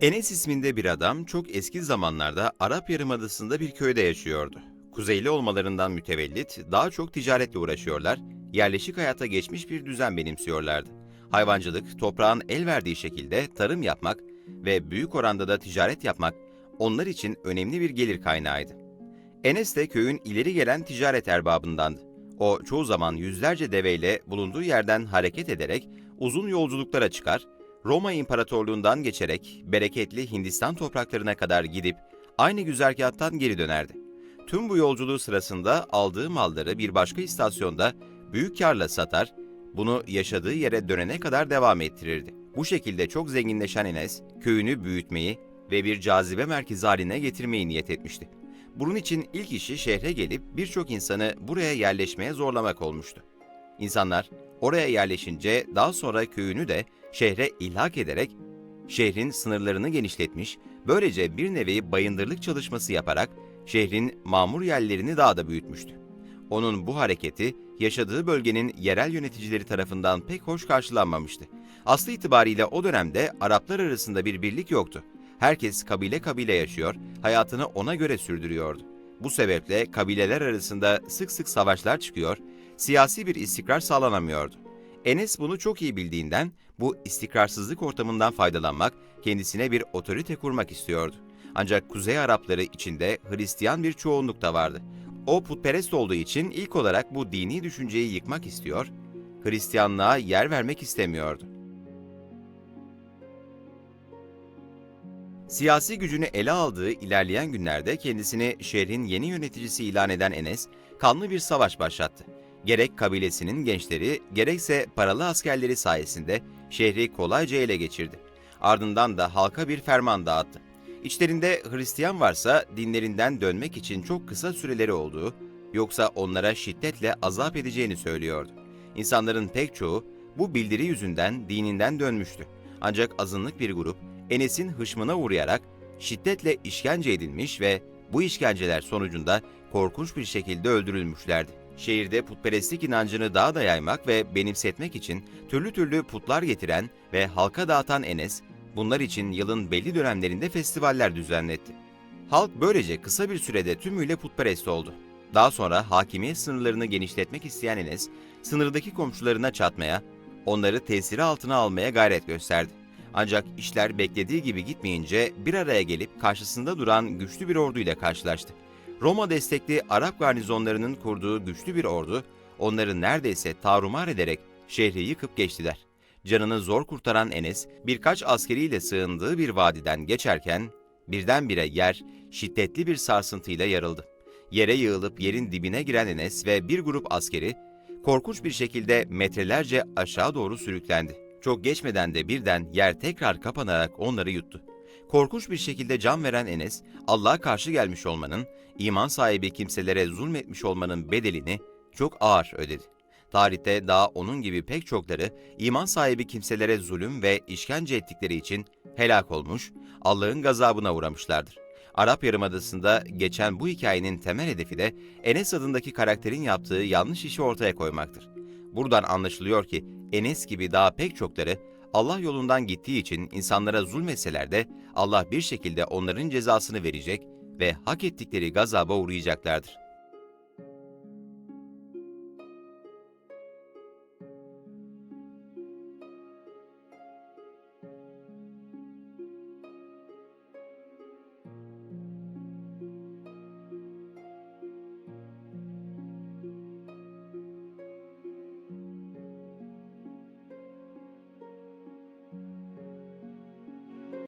Enes isminde bir adam çok eski zamanlarda Arap Yarımadası'nda bir köyde yaşıyordu. Kuzeyli olmalarından mütevellit daha çok ticaretle uğraşıyorlar, yerleşik hayata geçmiş bir düzen benimsiyorlardı. Hayvancılık, toprağın el verdiği şekilde tarım yapmak ve büyük oranda da ticaret yapmak onlar için önemli bir gelir kaynağıydı. Enes de köyün ileri gelen ticaret erbabındandı. O çoğu zaman yüzlerce deveyle bulunduğu yerden hareket ederek uzun yolculuklara çıkar, Roma İmparatorluğundan geçerek bereketli Hindistan topraklarına kadar gidip aynı güzergahtan geri dönerdi. Tüm bu yolculuğu sırasında aldığı malları bir başka istasyonda büyük karla satar, bunu yaşadığı yere dönene kadar devam ettirirdi. Bu şekilde çok zenginleşen Enes, köyünü büyütmeyi ve bir cazibe merkezi haline getirmeyi niyet etmişti. Bunun için ilk işi şehre gelip birçok insanı buraya yerleşmeye zorlamak olmuştu. İnsanlar oraya yerleşince daha sonra köyünü de şehre ilhak ederek şehrin sınırlarını genişletmiş, böylece bir nevi bayındırlık çalışması yaparak şehrin mamur yerlerini daha da büyütmüştü. Onun bu hareketi yaşadığı bölgenin yerel yöneticileri tarafından pek hoş karşılanmamıştı. Aslı itibariyle o dönemde Araplar arasında bir birlik yoktu. Herkes kabile kabile yaşıyor, hayatını ona göre sürdürüyordu. Bu sebeple kabileler arasında sık sık savaşlar çıkıyor, siyasi bir istikrar sağlanamıyordu. Enes bunu çok iyi bildiğinden bu istikrarsızlık ortamından faydalanmak, kendisine bir otorite kurmak istiyordu. Ancak Kuzey Arapları içinde Hristiyan bir çoğunluk da vardı. O putperest olduğu için ilk olarak bu dini düşünceyi yıkmak istiyor, Hristiyanlığa yer vermek istemiyordu. Siyasi gücünü ele aldığı ilerleyen günlerde kendisini şehrin yeni yöneticisi ilan eden Enes, kanlı bir savaş başlattı. Gerek kabilesinin gençleri, gerekse paralı askerleri sayesinde şehri kolayca ele geçirdi. Ardından da halka bir ferman dağıttı. İçlerinde Hristiyan varsa dinlerinden dönmek için çok kısa süreleri olduğu, yoksa onlara şiddetle azap edeceğini söylüyordu. İnsanların pek çoğu bu bildiri yüzünden dininden dönmüştü. Ancak azınlık bir grup Enes'in hışmına uğrayarak şiddetle işkence edilmiş ve bu işkenceler sonucunda korkunç bir şekilde öldürülmüşlerdi. Şehirde putperestlik inancını daha da yaymak ve benimsetmek için türlü türlü putlar getiren ve halka dağıtan Enes, bunlar için yılın belli dönemlerinde festivaller düzenletti. Halk böylece kısa bir sürede tümüyle putperest oldu. Daha sonra hakimiyet sınırlarını genişletmek isteyen Enes, sınırdaki komşularına çatmaya, onları tesiri altına almaya gayret gösterdi. Ancak işler beklediği gibi gitmeyince bir araya gelip karşısında duran güçlü bir orduyla karşılaştı. Roma destekli Arap garnizonlarının kurduğu güçlü bir ordu, onları neredeyse tarumar ederek şehri yıkıp geçtiler. Canını zor kurtaran Enes, birkaç askeriyle sığındığı bir vadiden geçerken, birdenbire yer şiddetli bir sarsıntıyla yarıldı. Yere yığılıp yerin dibine giren Enes ve bir grup askeri, korkunç bir şekilde metrelerce aşağı doğru sürüklendi. Çok geçmeden de birden yer tekrar kapanarak onları yuttu. Korkunç bir şekilde can veren Enes, Allah'a karşı gelmiş olmanın, iman sahibi kimselere zulmetmiş olmanın bedelini çok ağır ödedi. Tarihte daha onun gibi pek çokları iman sahibi kimselere zulüm ve işkence ettikleri için helak olmuş, Allah'ın gazabına uğramışlardır. Arap Yarımadası'nda geçen bu hikayenin temel hedefi de Enes adındaki karakterin yaptığı yanlış işi ortaya koymaktır. Buradan anlaşılıyor ki Enes gibi daha pek çokları Allah yolundan gittiği için insanlara zulmetseler de Allah bir şekilde onların cezasını verecek ve hak ettikleri gazaba uğrayacaklardır.